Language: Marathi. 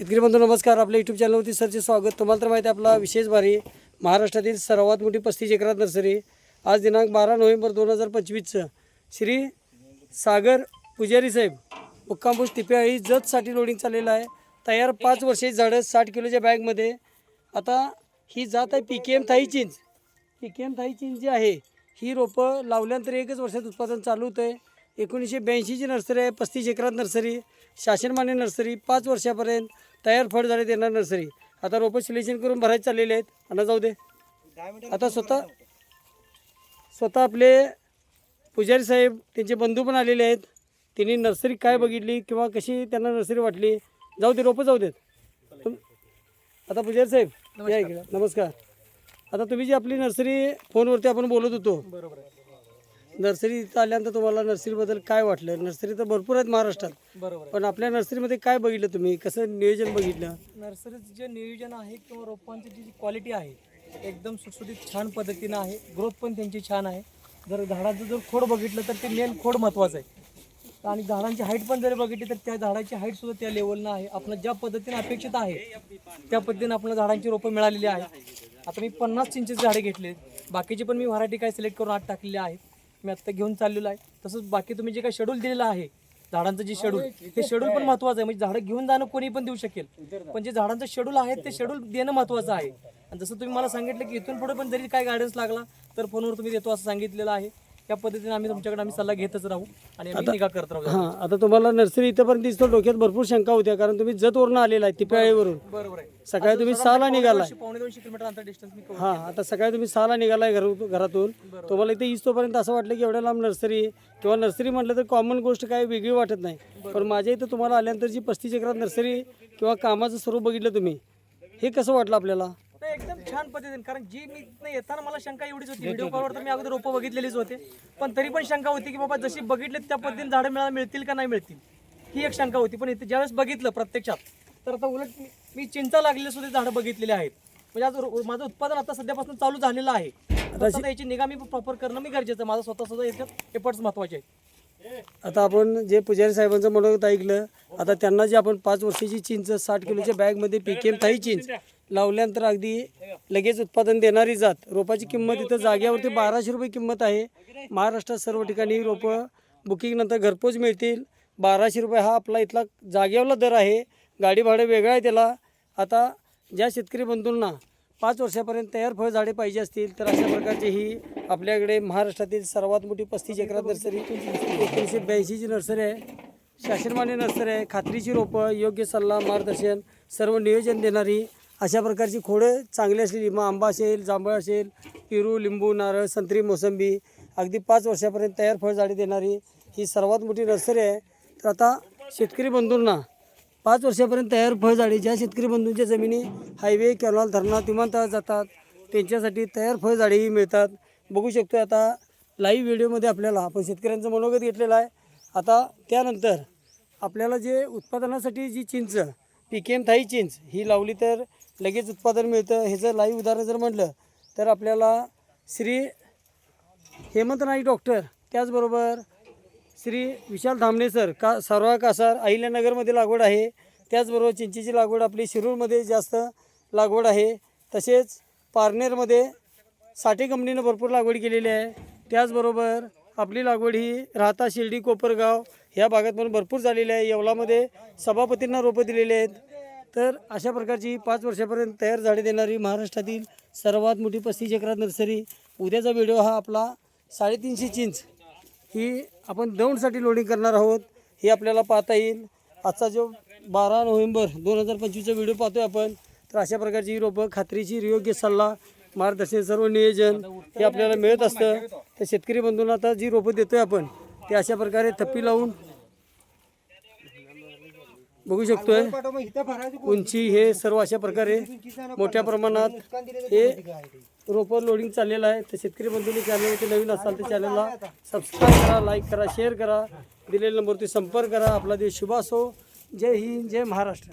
शेतकरी बंधू नमस्कार. आपल्या यूट्यूब चॅनलवरती सरचे स्वागत. तुम्हाला तर माहिती आहे आपला विशेष भारी महाराष्ट्रातील सर्वात मोठी पस्तीस एकरात नर्सरी. आज दिनांक बारा नोव्हेंबर दोन हजार पंचवीसचं. श्री सागर पुजारी साहेब मुक्कामपूस टिपेआळी जतसाठी लोडिंग चाललेलं आहे. तयार पाच वर्षे झाडं साठ किलोच्या बॅगमध्ये आता ही जात आहे पी के एम थाई चिंच. पी के एम थाई चिंच जी आहे ही रोपं लावल्यानंतर एकच वर्षात उत्पादन चालू होतं आहे एकोणीसशे ब्याऐंशीची नर्सरी आहे पस्तीस एकरात नर्सरी शासनमान्य नर्सरी पाच वर्षापर्यंत तयार फळ झाले देणार नर्सरी. आता रोपं सिलेक्शन करून भरायचे चाललेले आहेत. आणि जाऊ दे. आता स्वतः स्वतः आपले पुजारी साहेब त्यांचे बंधू पण आलेले आहेत. त्यांनी नर्सरी काय बघितली किंवा कशी त्यांना नर्सरी वाटली? जाऊ दे रोपं जाऊ देत. तुम- आता पुजारी साहेब या इकडे. नमस्कार. आता तुम्ही जी आपली नर्सरी फोनवरती आपण बोलत होतो बरोबर नर्सरी इथं आल्यानंतर तुम्हाला नर्सरीबद्दल काय वाटलं? नर्सरी तर भरपूर आहेत महाराष्ट्रात. बरोबर आहे. पण आपल्या नर्सरीमध्ये काय बघितलं तुम्ही? कसं नियोजन बघितलं? नर्सरीचं जे नियोजन आहे किंवा रोपांची जी क्वालिटी आहे एकदम सुटसुटीत छान पद्धतीनं आहे. ग्रोथ पण त्यांची छान आहे. जर झाडाचं जर खोड बघितलं तर ते मेन खोड महत्त्वाचं आहे. आणि झाडांची हाईट पण जरी बघितली तर त्या झाडाची हाईट सुद्धा त्या लेवलनं आहे. आपलं ज्या पद्धतीने अपेक्षित आहे त्या पद्धतीने आपल्याला झाडांची रोपं मिळालेली आहे आता मी पन्नास चिंचेचे झाडे घेतले बाकीचे पण मी व्हरायटी काय सिलेक्ट करून आत टाकलेले आहेत. मी आत्ता घेऊन चाललेलो आहे. तसंच बाकी तुम्ही जे काही शेड्यूल दिलेलं आहे झाडांचं जे शेड्यूल ते शेड्यूल पण महत्वाचं आहे. म्हणजे झाडं घेऊन जाणं कोणी पण देऊ शकेल. पण जे झाडांचं शेड्यूल आहे ते शेड्यूल देणं महत्वाचं आहे. आणि जसं तुम्ही मला सांगितलं की इथून पुढे पण जरी काय गायडन्स लागला तर फोनवर तुम्ही देतो असं सांगितलेलं आहे. त्या पद्धतीने आम्ही तुमच्याकडे आम्ही सल्ला घेतच राहू आणि आम्ही निगा करत राहू. हां आता तुम्हाला नर्सरी इथंपर्यंत दिसतो डोक्यात भरपूर शंका होत्या कारण तुम्ही जतवरून आलेला आहे तिप्याळीवरून बरोबर आहे. सकाळी तुम्ही सहाला दोनशे- पावणे दोनशे किलोमीटर अंतर डिस्टन्स मी हां आता सकाळी तुम्ही सहाला निघालाय घर घरातून. तुम्हाला इथे इस्तोपर्यंत असं वाटलं की एवढ्या लांब नर्सरी किंवा नर्सरी म्हटलं तर कॉमन गोष्ट काय वेगळी वाटत नाही. पण माझ्या इथं तुम्हाला आल्यानंतर जी पस्तीस एकरात नर्सरी किंवा कामाचं स्वरूप बघितलं तुम्ही हे कसं वाटलं आपल्याला? छान पद्धतीने कारण जी मी येताना मला शंका एवढीच होती. व्हिडिओ कॉलवर तर मी अगोदर रोपं बघितलेलीच होते. पण तरी पण शंका होती की बाबा जशी बघितले त्या पद्धतीने झाडं मिळायला मिळतील का नाही मिळतील? ही एक शंका होती. पण इथे ज्यावेळेस बघितलं प्रत्यक्षात तर आता उलट मी- चिंचा लागलेले सुद्धा झाडं बघितलेली आहेत. म्हणजे आज माझं उत्पादन आता सध्यापासून चालू झालेलं आहे. याची निगा मी प्रॉपर करणं मी गरजेचं. माझं स्वतः सुद्धा याच्यात एफर्ट्स महत्त्वाचे आहेत. आता आपण जे पुजारी साहेबांचं मनोगत ऐकलं. आता त्यांना जे आपण पाच वर्षाची चिंच साठ किलोच्या बॅगमध्ये पीकेम थाई चिंच. लावल्यानंतर अगदी लगेच उत्पादन देणारी जात. रोपाची किंमत इथं जाग्यावरती बाराशे रुपये किंमत आहे. महाराष्ट्रात सर्व ठिकाणी रोपं बुकिंगनंतर घरपोच मिळतील. बाराशे रुपये हा आपला इथला जागेवाला दर आहे. गाडी भाडं वेगळं आहे त्याला. आता ज्या शेतकरी बंधूंना पाच वर्षापर्यंत तयार फळ झाडे पाहिजे असतील तर अशा प्रकारची ही आपल्याकडे महाराष्ट्रातील सर्वात मोठी पस्तीस एकरात नर्सरी एकोणीसशे ब्याऐंशीची नर्सरी आहे. शासनमान्य नर्सरी आहे. खात्रीची रोपं योग्य सल्ला मार्गदर्शन सर्व नियोजन देणारी अशा प्रकारची खोडं चांगली असलेली मग आंबा असेल जांभळ असेल पेरू लिंबू नारळ संत्री मोसंबी अगदी पाच वर्षापर्यंत तयार फळ झाडे देणारी ही सर्वात मोठी नर्सरी आहे. तर आता शेतकरी बंधूंना पाच वर्षापर्यंत तयार फळझाडे ज्या शेतकरी बंधूंच्या जमिनी हायवे कॅनॉल धरणात विमानतळात जातात त्यांच्यासाठी तयार फळझाडेही मिळतात. बघू शकतो आता लाईव्ह व्हिडिओमध्ये आपल्याला आपण शेतकऱ्यांचं मनोगत घेतलेलं आहे. आता त्यानंतर आपल्याला जे उत्पादनासाठी जी चिंच पी के एम थाई चिंच ही लावली तर लगेच उत्पादन मिळतं. ह्याचं लाईव्ह उदाहरण जर म्हटलं तर आपल्याला श्री हेमंत नाईक डॉक्टर त्याचबरोबर श्री विशाल धामणे सर का सारवा कासार अहिल्यानगरमध्ये लागवड आहे. त्याचबरोबर चिंचेची लागवड आपली शिरूरमध्ये जास्त लागवड आहे. तसेच पारनेरमध्ये साठे कंपनीनं भरपूर लागवड केलेली आहे. त्याचबरोबर आपली लागवड ही राहता शिर्डी कोपरगाव ह्या भागात पण भरपूर झालेली आहे. येवलामध्ये सभापतींना रोपं दिलेली आहेत. तर अशा प्रकारची पाच वर्षापर्यंत तयार झाडे देणारी महाराष्ट्रातील सर्वात मोठी पस्तीस एकरात नर्सरी उद्याचा व्हिडिओ हा आपला साडेतीनशे चिंच. ही आपण दौंडसाठी लोडिंग करणार आहोत. हे आपल्याला पाहता येईल. आजचा जो बारा नोव्हेंबर दोन हजार पंचवीसचा व्हिडिओ पाहतोय आपण तर अशा प्रकारची ही रोपं खात्रीशीर योग्य सल्ला मार्गदर्शन सर्व नियोजन हे आपल्याला मिळत असतं. तर शेतकरी बंधूंना आता जी रोपं देतोय आपण ते अशा प्रकारे थप्पी लावून बघू शकतोय. उंची हे सर्व अशा प्रकारे मोठ्या प्रमाणात हे रोपं लोडिंग चाललेलं आहे. तर शेतकरी बंधूंनी चॅनलवरती नवीन असाल तर चॅनलला सबस्क्राईब करा लाईक करा शेअर करा. दिलेल्या नंबरवरती संपर्क करा. आपला देश शुभ असो. जय हिंद जय महाराष्ट्र.